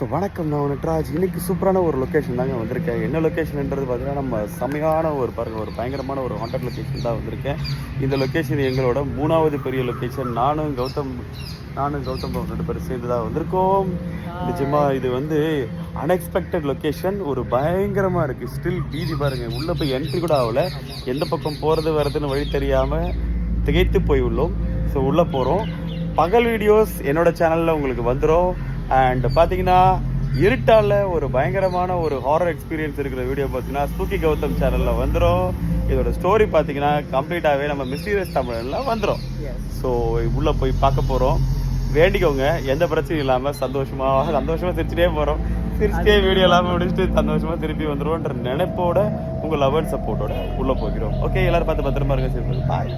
So வணக்கம் நான் நட்ராஜ். இன்னைக்கு சூப்பரான ஒரு லொக்கேஷன் தாங்க வந்திருக்கேன். என்ன லொக்கேஷன்ன்றது பார்த்தீங்கன்னா நம்ம செமையான ஒரு பாருங்க ஒரு பயங்கரமான ஒரு ஹாண்டட் லொக்கேஷன் தான் வந்திருக்கேன். இந்த லொக்கேஷன் எங்களோட மூணாவது பெரிய லொக்கேஷன் நானும் கௌதம் நானும் கௌதம் ரெண்டு பேரும் சேர்ந்து தான் வந்திருக்கோம். நிஜமா இது வந்து அன்எக்ஸ்பெக்டட் லொக்கேஷன் ஒரு பயங்கரமாக இருக்குது ஸ்டில் பீதி பாருங்க. உள்ளே போய் என்ட்ரி கூட ஆகல. எந்த பக்கம் போகிறது வர்றதுன்னு வழி தெரியாமல் திகைத்து போய் உள்ளோம். ஸோ உள்ளே போகிறோம் பகல் வீடியோஸ் என்னோட சேனலில் உங்களுக்கு வந்துடும் அண்ட் பார்த்தீங்கன்னா இருட்டால ஒரு பயங்கரமான ஒரு ஹாரர் எக்ஸ்பீரியன்ஸ் இருக்கிற வீடியோ பார்த்தீங்கன்னா ஸ்பூக்கி கௌதம் சேனலில் வந்துடும் இதோட ஸ்டோரி பார்த்தீங்கன்னா கம்ப்ளீட்டாகவே நம்ம மிஸ்டீரியஸ் தமிழில் வந்துடும் ஸோ உள்ளே போய் பார்க்க போகிறோம் வேண்டிக்கோங்க. எந்த பிரச்சனையும் இல்லாமல் சந்தோஷமாக சந்தோஷமாக சிரிச்சிட்டே போகிறோம் சிரிச்சிட்டே வீடியோ எல்லாமே முடிச்சுட்டு சந்தோஷமாக திருப்பி வந்துருவோன்ற நினைப்போட உங்கள் லவ் அண்ட் சப்போர்ட்டோட உள்ளே போகிறோம். ஓகே எல்லாரும் பார்த்து பத்திரமா இருங்க சரி பாய்